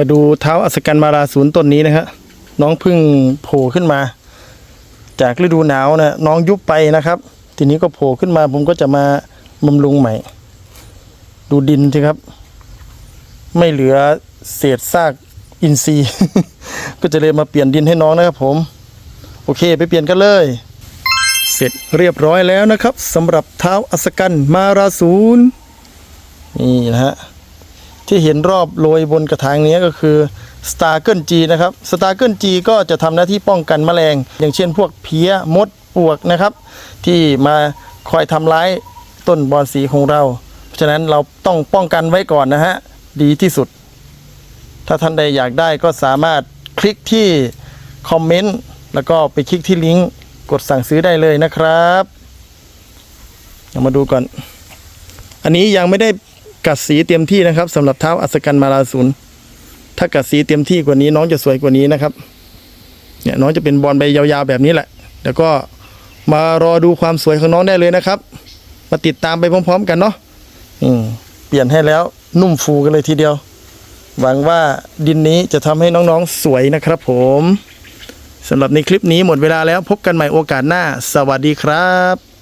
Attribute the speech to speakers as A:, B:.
A: มาดูเท้าอัศกันมาราศูนย์ต้นนี้นะครับน้องพึ่งโผล่ขึ้นมา จากฤดูหนาวนะน้องยุบไปนะครับ ทีนี้ก็โผล่ขึ้นมาผมก็จะมาบำรุงใหม่ ดูดินสิครับ ไม่เหลือเศษซากอินทรีย์ ก็จะเลยมาเปลี่ยนดินให้น้องนะครับ ผม โอเค ไปเปลี่ยนกันเลย เสร็จเรียบร้อยแล้วนะครับสำหรับเท้าอัศกันมาราศูนย์นี่นะฮะ ที่เห็นรอบโรยบนกระถางนี้ก็คือ s t a r g l e G นะครับ s t a r g l e G ก็จะทำหน้าที่ป้องกันแมลง อย่างเช่นพวกเพี้ยมดปวกนะครับ ที่มาคอยทำร้ายต้นบอนสีของเราเพราะฉะนั้นเราต้องป้องกันไว้ก่อนนะฮะดีที่สุด ถ้าท่านใดอยากได้ก็สามารถคลิกที่คอมเมนต์แล้วก็ไปคลิกที่ลิงก์กดสั่งซื้อได้เลยนะครับเอามาดูก่อน อันนี้ยังไม่ได้ กัดสีเต็มที่นะครับสำหรับเท้าอัศกันมาลาศูนย์ถ้ากัดสีเต็มที่กว่านี้น้องจะสวยกว่านี้นะครับ เนี่ยน้องจะเป็นบอลใบยาวๆแบบนี้แหละ แล้วก็มารอดูความสวยของน้องได้เลยนะครับ มาติดตามไปพร้อม ๆ กันเนาะอืมเปลี่ยนให้แล้วนุ่มฟูกันเลยทีเดียว หวังว่าดินนี้จะทำให้น้องๆสวยนะครับผมสำหรับในคลิปนี้หมดเวลาแล้วพบกันใหม่โอกาสหน้า สวัสดีครับ